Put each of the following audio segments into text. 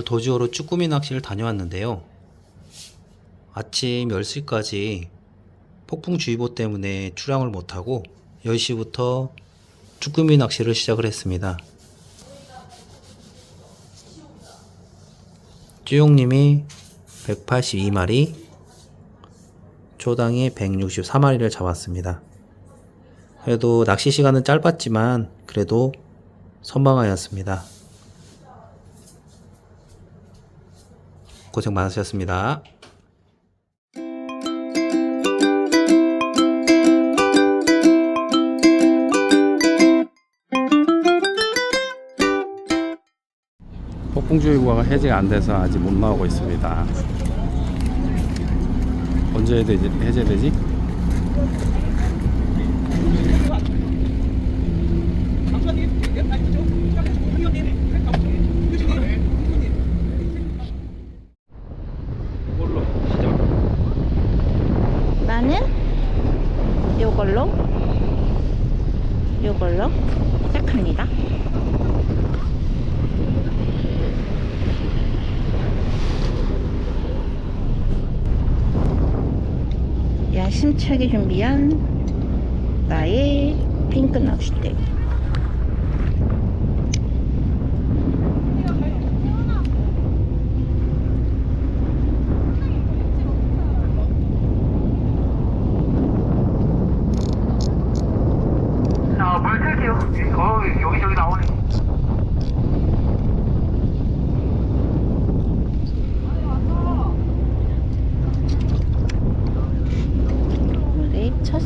오늘 도지어로 쭈꾸미 낚시를 다녀왔는데요. 아침 10시까지 폭풍주의보 때문에 출항을 못하고 10시부터 쭈꾸미 낚시를 시작을 했습니다. 쭈용님이 182마리, 초당이 164마리를 잡았습니다. 그래도 낚시 시간은 짧았지만 그래도 선방하였습니다. 고생 많으셨습니다. 폭풍주의보가 해제가 안 돼서 아직 못 나오고 있습니다. 언제 해제, 해제되지? 이걸로 시작. 나는 요걸로 요걸로 시작합니다. 야 심차게 준비한 나의 핑크 낚싯대. 자, 물 틀게요. 어, 여기저기 나오네. 물에 쳤어.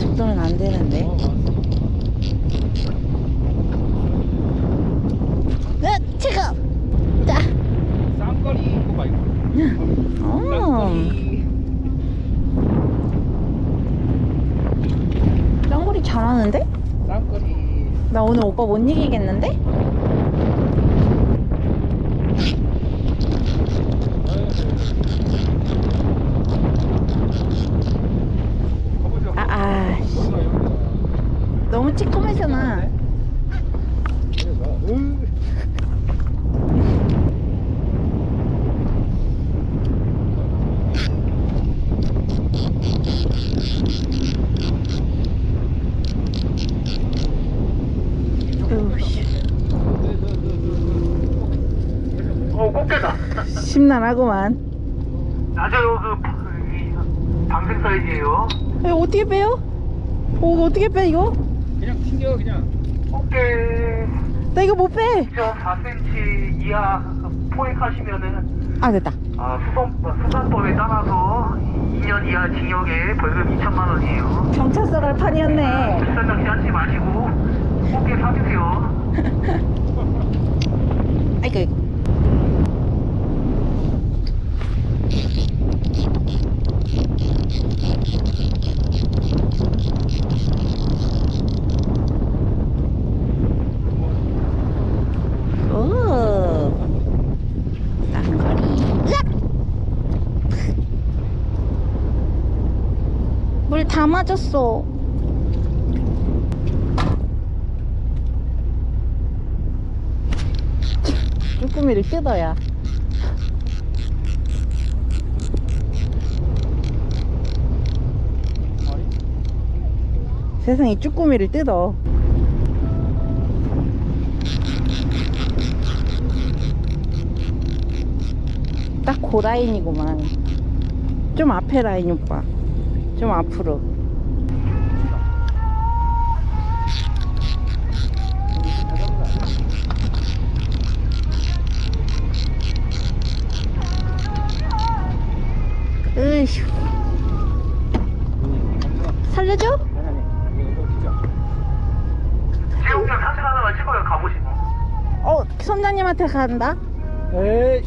이 속도는 안 되는데. 으, 지금. 자. 쌍거리 이거 말고. 어. 짱구리 잘하는데? 쌍거리. 나 오늘 오빠 못 이기겠는데? 어, 꽃게다. 심란하구만. 낮아요, 그, 이, 방생 사이즈예요. 이거 어떻게 빼요? 어, 어떻게 빼, 이거? 그냥 튕겨 그냥. 꽃게 나 이거 못 빼. 2.4cm 이하 포획하시면은, 아, 됐다. 아, 수선, 수산법에 따라서 2년 이하 징역에 벌금 2천만 원이에요. 경찰서 갈 판이었네. 비싼 낚시 하지 마시고, 꽃게 사주세요. 아이고, 아이고. 오, 쌍거리. 으악! 물 다 맞았어. 쭈꾸미를 뜯어야. 세상에 쭈꾸미를 뜯어. 딱그 라인이구만. 좀 앞에 라인 오빠. 좀 앞으로. 으휴. 살려줘? 지용장 사진 하나만 찍어요, 가보시고. 어, 선장님한테 간다. 에이.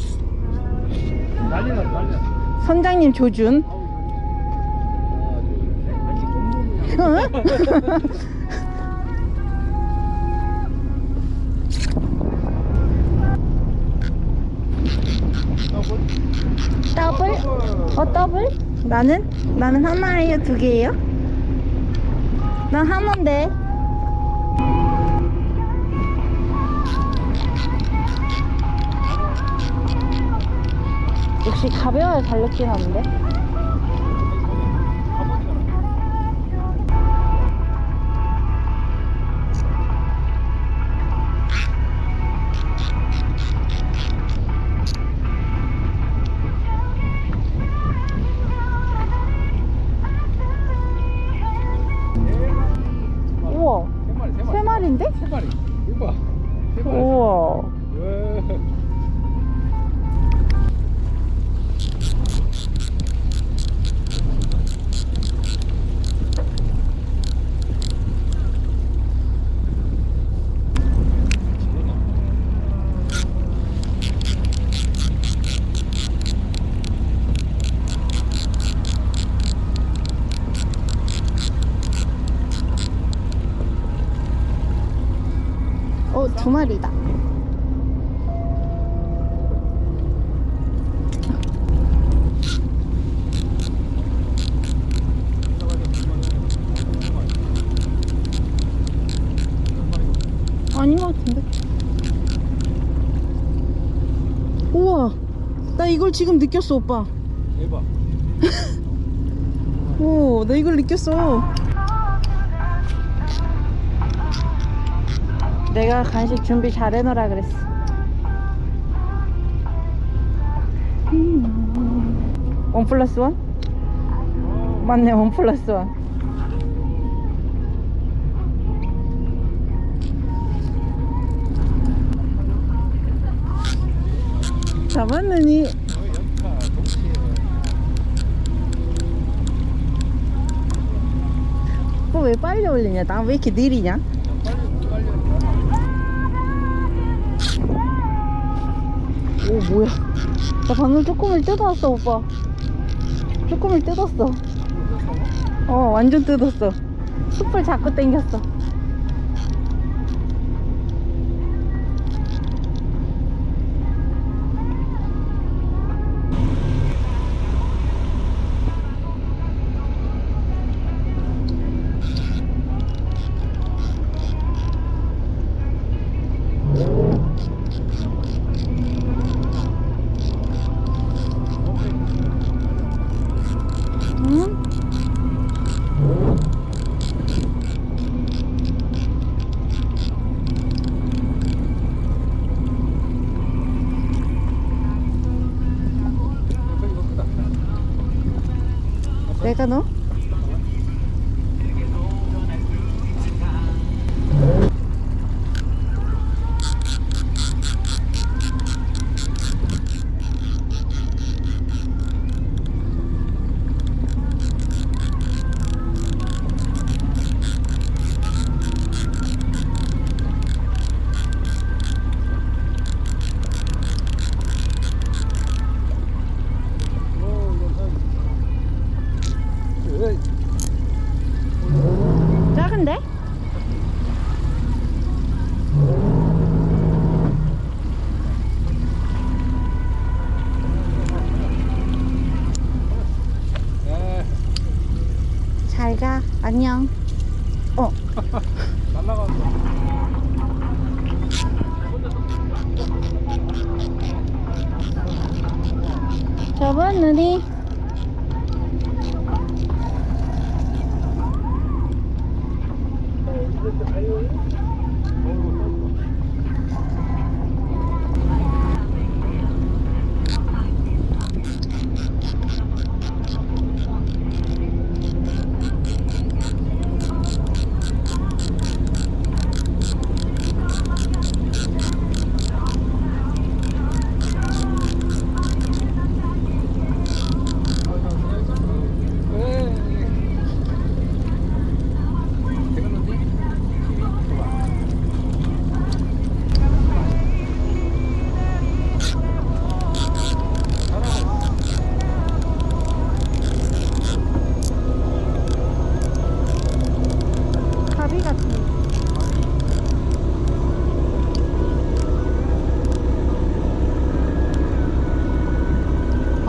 난리나 난리나. 선장님 조준. 응? 딱 더블? 어 더블? 나는? 나는 하나예요 두 개예요? 난 하나인데 역시 가벼워야 달렸긴 하는데 두 마리다. 아닌 것 같은데. 우와, 나 이걸 지금 느꼈어, 오빠. 대박. 오, 나 이걸 느꼈어. 내가 간식 준비 잘 해놓으라 그랬어. 음. 원 플러스 원? 맞네, 원 플러스 원. 잡았느니 왜 빨리 올리냐? 나 왜 이렇게 느리냐? 오 뭐야? 나 방금 조금을 뜯어왔어 오빠. 조금을 뜯었어. 어 완전 뜯었어. 숯불 자꾸 당겼어. 내가 너? 안녕. 어. 저번 눈이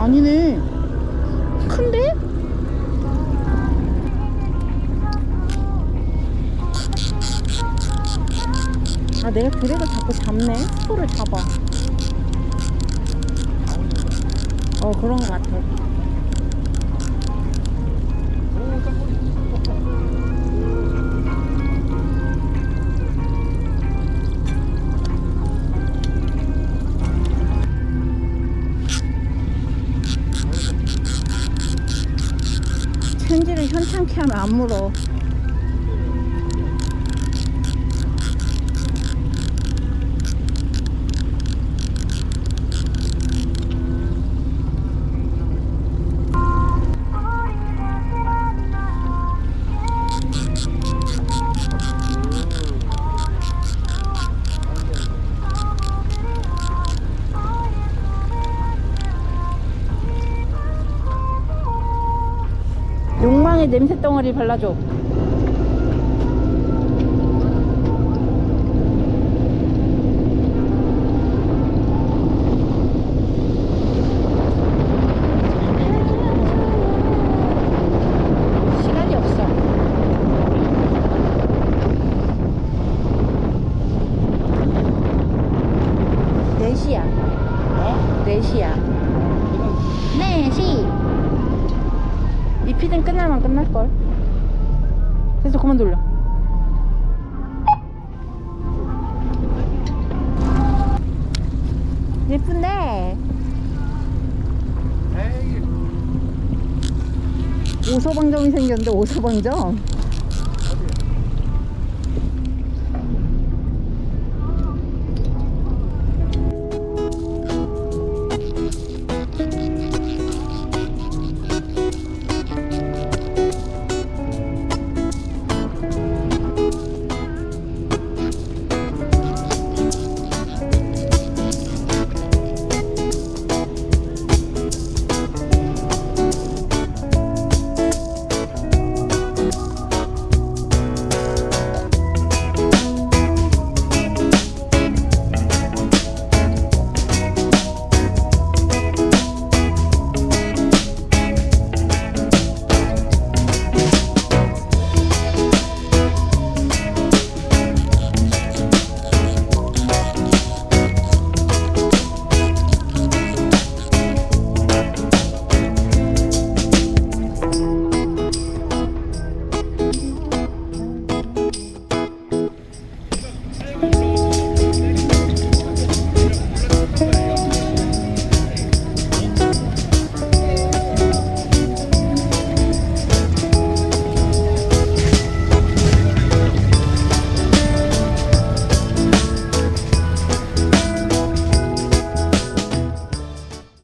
아니네. 큰데? 아 내가 드랙을 자꾸 잡네. 스포를 잡아. 어 그런 거 같아. 현찮게 하면 안 물어 냄새 덩어리 발라줘 시간이 없어 네시야네시야네시 이 피딩 끝나면 끝날걸. 됐어, 그만 돌려. 예쁜데? 오서방점이 생겼는데, 오서방점?